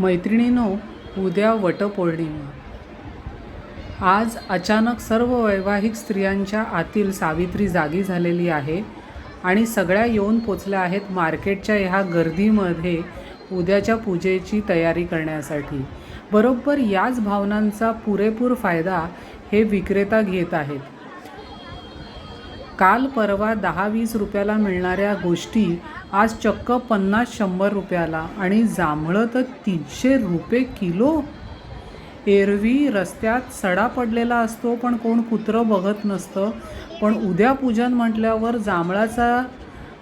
मैत्रिणीनो उद्या वटपौर्णिमा. आज अचानक सर्व वैवाहिक स्त्रियांच्या आतील सावित्री जागी झालेली आहे आणि सगळ्या येऊन पोचल्या आहेत मार्केटच्या ह्या गर्दीमध्ये उद्याच्या पूजेची तयारी करण्यासाठी. बरोबर याच भावनांचा पुरेपूर फायदा हे विक्रेता घेत आहेत. काल परवा दहा वीस रुपयाला मिळणाऱ्या गोष्टी आज चक्क पन्नास शंभर रुपयाला. आणि जांभळं तर तीनशे रुपये किलो? एरवी रस्त्यात सडा पडलेला असतो पण कोण कुत्रं बघत नसतं. पण उद्या पूजन म्हटल्यावर जांभळाचा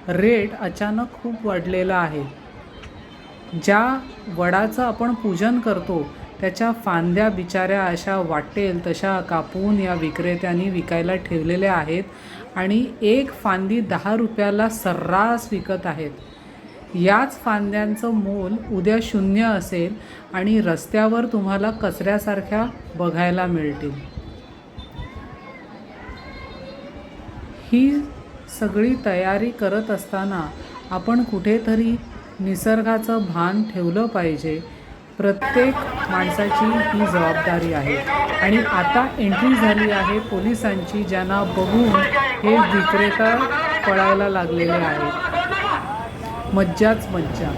रेट अचानक खूप वाढलेला आहे. ज्या वडाचं आपण पूजन करतो त्याच्या फांद्या बिचाऱ्या अशा वाटेल तशा कापून या विक्रेत्यांनी विकायला ठेवलेल्या आहेत. आणि एक फांदी दहा रुपयाला सर्रास विकत आहेत. याच फांद्यांचं मोल उद्या शून्य असेल आणि रस्त्यावर तुम्हाला कचऱ्यासारख्या बघायला मिळतील. ही सगळी तयारी करत असताना आपण कुठेतरी निसर्गाचं भान ठेवलं पाहिजे. प्रत्येक माणसाची ही जबाबदारी आहे. आणि आता एंट्री झाली आहे पोलिसांची ज्यांना बघून हे विक्रेता पळायला लागलेले आहेत. मज्जाच मज्जा.